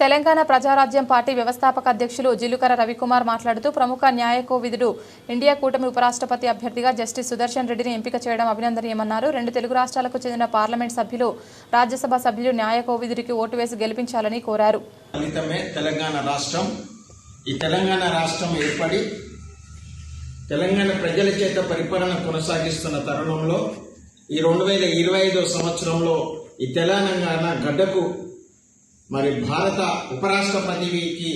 Telangana Prajarajyam party వ్యవస్థాపక అధ్యక్షులు జిల్లుకర రవికుమార్ మాట్లాడుతూ ప్రముఖ న్యాయ కోవిదుడు ఇండియా కూటమి ఉపరాష్ట్రపతి అభ్యర్థిగా జస్టిస్ సుదర్శన్ రెడ్డిని ఎంపిక చేయడం అభినందనీయమన్నారు. రెండు తెలుగు రాష్ట్రాలకు చెందిన పార్లమెంట్ సభ్యులు రాజ్యసభ సభ్యులు న్యాయ కోవిదుడికి ఓటు వేసి గెలిపించాలని కోరారు. తెలంగాణ రాష్ట్రం. ఈ తెలంగాణ రాష్ట్రం ఏర్పడి తెలంగాణ ప్రజల చేత పరిపాలన కొనసాగిస్తున్న తరుణంలో ఈ రెండు వేల ఇరవై ఐదో సంవత్సరంలో ఈ తెలంగాణ గడ్డకు మరి భారత ఉపరాష్ట్రపతికి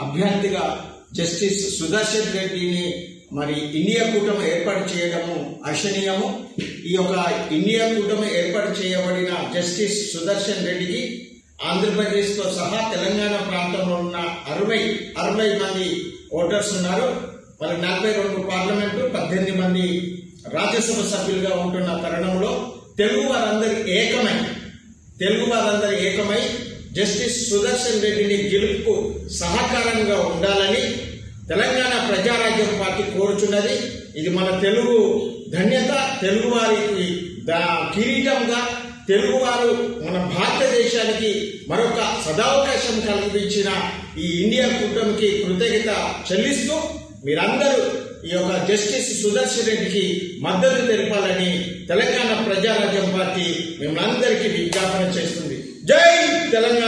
అభ్యర్థిగా జస్టిస్ సుదర్శన్ రెడ్డిని మరి ఇండియా కూటమి ఏర్పాటు చేయడము అర్షణీయము ఈ యొక్క ఇండియా కూటమి ఏర్పాటు చేయబడిన జస్టిస్ సుదర్శన్ రెడ్డికి ఆంధ్రప్రదేశ్తో సహా తెలంగాణ ప్రాంతంలో ఉన్న అరవై అరవై మంది ఓటర్స్ ఉన్నారు. మరి నలభై రెండు పార్లమెంటు పద్దెనిమిది మంది రాజ్యసభ సభ్యులుగా ఉంటున్న తరుణంలో తెలుగు వారందరి ఏకమై తెలుగు వారందరూ ఏకమై జస్టిస్ సుదర్శన్ రెడ్డిని గెలుపుకు సహకారంగా ఉండాలని తెలంగాణ ప్రజారాజ్యం పార్టీ కోరుచున్నది. ఇది మన తెలుగు ధన్యత తెలుగువారికి దా- కిరీటంగా తెలుగువారు మన భారతదేశానికి మరొక సదావకాశం కల్పించిన ఈ ఇండియా కూటమికి కృతజ్ఞత చెల్లిస్తూ మీరందరూ ఈ యొక్క జస్టిస్ సుదర్శన్ రెడ్డికి మద్దతు తెలపాలని తెలంగాణ ప్రజారాజ్యం పార్టీ మిమ్మల్ని అందరికీ విజ్ఞాపన చేస్తుంది. జై తెలంగాణ!